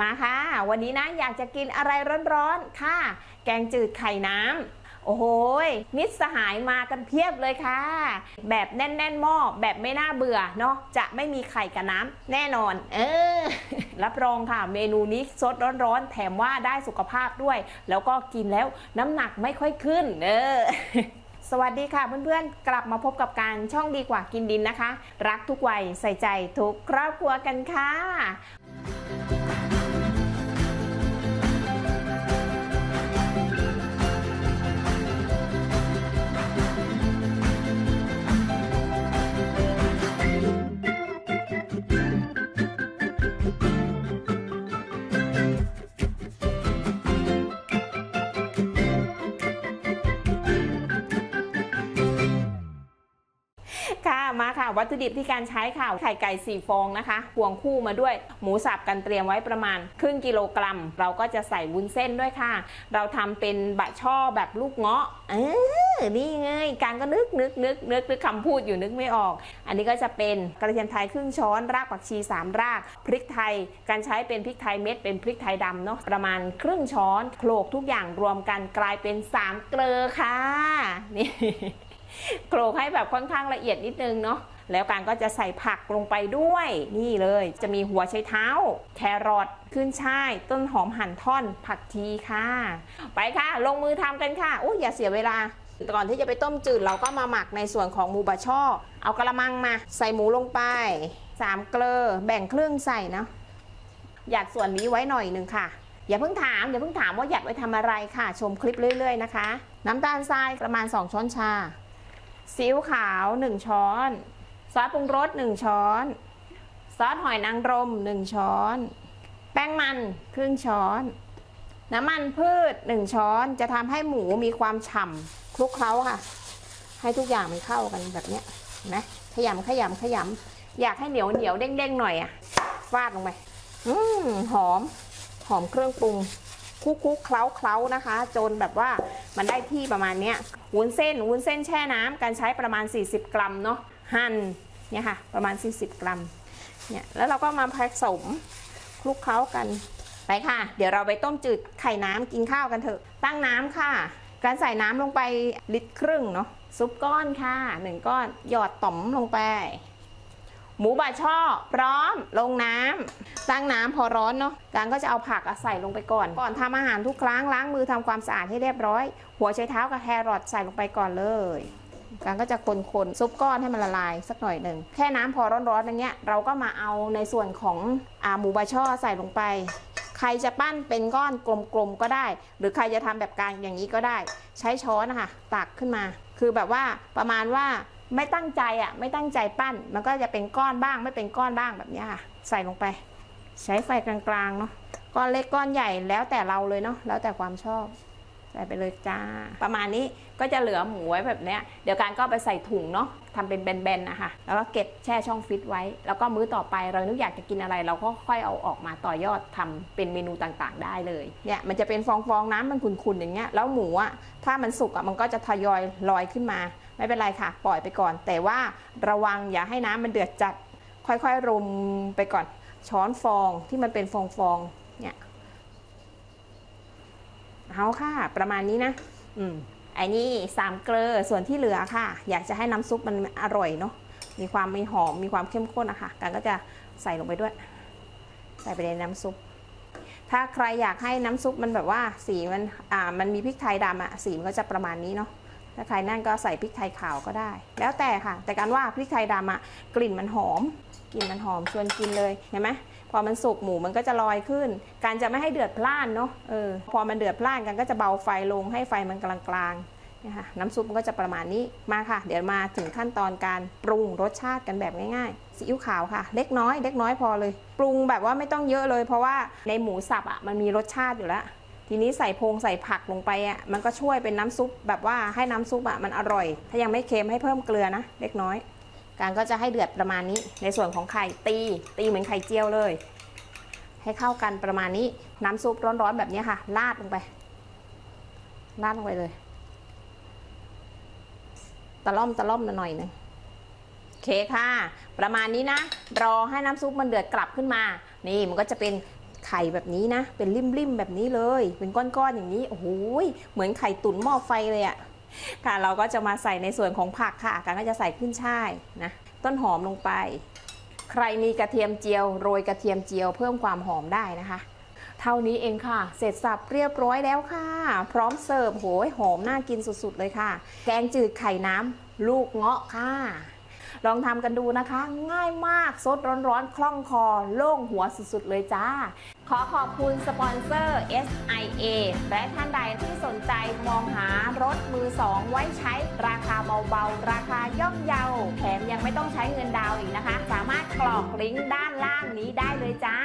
มาค่ะ วันนี้นะอยากจะกินอะไรร้อนๆ ค่ะ แกงจืดไข่น้ำ โอ้โหมิตรสหายมากันเพียบเลยค่ะ แบบแน่นๆหม้อแบบไม่น่าเบื่อเนาะ จะไม่มีไข่กับน้ำแน่นอน เออ รับรองค่ะ เมนูนี้สดร้อนๆ แถมว่าได้สุขภาพด้วย แล้วก็กินแล้วน้ำหนักไม่ค่อยขึ้น เออสวัสดีค่ะเพื่อนๆ กลับมาพบกับการช่องดีกว่ากินดินนะคะ รักทุกวัยใส่ใจทุกครอบครัวกันค่ะ ค่ะ วัตถุดิบที่การใช้ค่ะ ไข่ไก่ 4 ฟองนะคะห่วงคู่มาด้วย หมูสับกันเตรียมไว้ประมาณครึ่งกิโลกรัม เราก็จะใส่วุ้นเส้นด้วยค่ะ เราทำเป็นบะช่อแบบลูกเงาะเออนี่ไง การก็นึกนึกนึกนึกนึกคำพูดอยู่นึกไม่ออก อันนี้ก็จะเป็นกระเทียมไทยครึ่งช้อน รากผักชี 3 ราก พริกไทย การใช้เป็นพริกไทยเม็ด เป็นพริกไทยดำเนาะ ประมาณครึ่งช้อน โขลกทุกอย่างรวมกันกลายเป็นสามเกลือค่ะ นี่โขลกให้แบบค่อนข้างละเอียดนิดนึงเนาะ แล้วการก็จะใส่ผักลงไปด้วยนี่เลย จะมีหัวไชเท้า แครอทขึ้นช่าย ต้นหอมหั่นท่อน ผักชีค่ะ ไปค่ะ ลงมือทำกันค่ะอุ้ยอย่าเสียเวลาก่อนที่จะไปต้มจืดเราก็มาหมักในส่วนของหมูบะช่อ เอากระมังมา ใส่หมูลงไปสามเกลือแบ่งครึ่งใส่นะหยัดส่วนนี้ไว้หน่อยหนึ่งค่ะ อย่าเพิ่งถามอย่าเพิ่งถามว่าหยัดไว้ทำอะไรค่ะ ชมคลิปเรื่อยๆนะคะ น้ำตาลทรายประมาณ 2 ช้อนชาซีอิ๊วขาว 1 ช้อน ซอสปรุงรส 1 ช้อน ซอสหอยนางรม 1 ช้อน แป้งมันครึ่งช้อน น้ำมันพืช 1 ช้อนจะทำให้หมูมีความฉ่ำคลุกเคล้าค่ะ ให้ทุกอย่างมันเข้ากันแบบนี้นไหมขยำขยำขยำอยากให้เหนียวเหนียวเด้งเด้งหน่อยอะฟาดลงไปอืมหอม หอมเครื่องปรุงคลุกคลุกเคล้าเคล้านะคะ จนแบบว่ามันได้ที่ประมาณเนี้ยวุ้นเส้นวุ้นเส้นแช่น้ำการใช้ประมาณ 40 กรัมเนาะ หั่นเนี่ยค่ะประมาณ 40 กรัมเนี่ยแล้วเราก็มาผสมคลุกเคล้ากันไปค่ะ เดี๋ยวเราไปต้มจืดไข่น้ำกินข้าวกันเถอะ ตั้งน้ำค่ะ การใส่น้ำลงไปลิตรครึ่งเนาะซุปก้อนค่ะหนึ่งก้อนหยอดต่อมลงไป หมูบาช่อพร้อมลงน้ำตั้งน้ำพอร้อนเนาะการก็จะเอาผักใส่ลงไปก่อน ก่อนทำอาหารทุกครั้งล้างมือทำความสะอาดให้เรียบร้อย หัวไชเท้ากับแครอทใส่ลงไปก่อนเลย การก็จะคนๆซุปก้อนให้มันละลายสักหน่อยหนึ่งแค่น้ำพอร้อนๆอย่างเงี้ยเราก็มาเอาในส่วนของอาหมูบาช่อใส่ลงไป ใครจะปั้นเป็นก้อนกลมๆก็ได้ หรือใครจะทำแบบกลางอย่างนี้ก็ได้ ใช้ช้อนนะคะตักขึ้นมา คือแบบว่าประมาณว่าไม่ตั้งใจอะไม่ตั้งใจปั้น มันก็จะเป็นก้อนบ้างไม่เป็นก้อนบ้างแบบนี้ค่ะ ใส่ลงไป ใช้ไฟกลางๆเนาะก้อนเล็กก้อนใหญ่แล้วแต่เราเลยเนาะแล้วแต่ความชอบ ใส่ไปเลยจ้า ประมาณนี้ก็จะเหลือหมูไว้แบบเนี้ยเดี๋ยวการก็ไปใส่ถุงเนาะทำเป็นแบนๆนะคะแล้วก็เก็บแช่ช่องฟิตไว้ แล้วก็มื้อต่อไปเรานึกอยากจะกินอะไร เราก็ค่อยเอาออกมาต่อยอดทำเป็นเมนูต่างๆ ได้เลยเนี่ยมันจะเป็นฟองๆน้ำมันขุ่นๆอย่างเงี้ยแล้วหมูอะถ้ามันสุกอะมันก็จะทยอยลอยขึ้นมา ไม่เป็นไรค่ะ ปล่อยไปก่อน แต่ว่าระวังอย่าให้น้ำมันเดือดจัด ค่อยๆรมไปก่อนช้อนฟองที่มันเป็นฟองๆเนี่ย เอาค่ะ ประมาณนี้นะ อืมไอ้นี่สามเกลือส่วนที่เหลือค่ะ อยากจะให้น้ำซุปมันอร่อยเนาะมีความมีหอมมีความเข้มข้นอะค่ะกันก็จะใส่ลงไปด้วย ใส่ไปในน้ำซุป ถ้าใครอยากให้น้ำซุปมันแบบว่าสีมันอ่ามันมีพริกไทยดำอะสีมันก็จะประมาณนี้เนาะถ้าใครนั่นก็ใส่พริกไทยขาวก็ได้ แล้วแต่ค่ะ แต่การว่าพริกไทยดำอะกลิ่นมันหอมกลิ่นมันหอมชวนกินเลยเห็นไหม พอมันสุกหมูมันก็จะลอยขึ้น การจะไม่ให้เดือดพล่านเนาะเออพอมันเดือดพล่านกันก็จะเบาไฟลงให้ไฟมันกลางๆนี่ค่ะน้ำซุปมันก็จะประมาณนี้มาค่ะ เดี๋ยวมาถึงขั้นตอนการปรุงรสชาติกันแบบง่ายๆซีอิ๊วขาวค่ะ เล็กน้อยเล็กน้อยพอเลย ปรุงแบบว่าไม่ต้องเยอะเลย เพราะว่าในหมูสับอะมันมีรสชาติอยู่แล้วทีนี้ใส่พงใส่ผักลงไปอะมันก็ช่วยเป็นน้ำซุปแบบว่าให้น้ำซุปอะมันอร่อย ถ้ายังไม่เค็มให้เพิ่มเกลือนะ เล็กน้อย การก็จะให้เดือดประมาณนี้ ในส่วนของไข่ตี ตีเหมือนไข่เจียวเลย ให้เข้ากันประมาณนี้น้ำซุปร้อนๆแบบนี้ค่ะราดลงไปราดลงไปเลย ตะล่อมตะล่อมหน่อยหนึ่งโอเคค่ะ ประมาณนี้นะ รอให้น้ำซุปมันเดือดกลับขึ้นมา นี่มันก็จะเป็นไข่แบบนี้นะ เป็นริมๆแบบนี้เลย เป็นก้อนๆอย่างนี้ โอ้โหยเหมือนไข่ตุ๋นหม้อไฟเลยอะ ค่ะเราก็จะมาใส่ในส่วนของผักค่ะกันก็จะใส่ขึ้นช่ายนะต้นหอมลงไป ใครมีกระเทียมเจียวโรยกระเทียมเจียวเพิ่มความหอมได้นะคะ เท่านี้เองค่ะ เสร็จสับเรียบร้อยแล้วค่ะ พร้อมเสิร์ฟโหยหอมน่ากินสุดๆเลยค่ะ แกงจืดไข่น้ำลูกเงาะค่ะ ลองทำกันดูนะคะ ง่ายมากสดร้อนๆ คล่องคอ โล่งหัวสุดๆ เลยจ้า ขอขอบคุณสปอนเซอร์ SIA และท่านใดที่สนใจมองหารถมือสองไว้ใช้ราคาเบาๆ ราคาย่อมเยา แถมยังไม่ต้องใช้เงินดาวอีกนะคะ สามารถกรอกลิงก์ด้านล่างนี้ได้เลยจ้า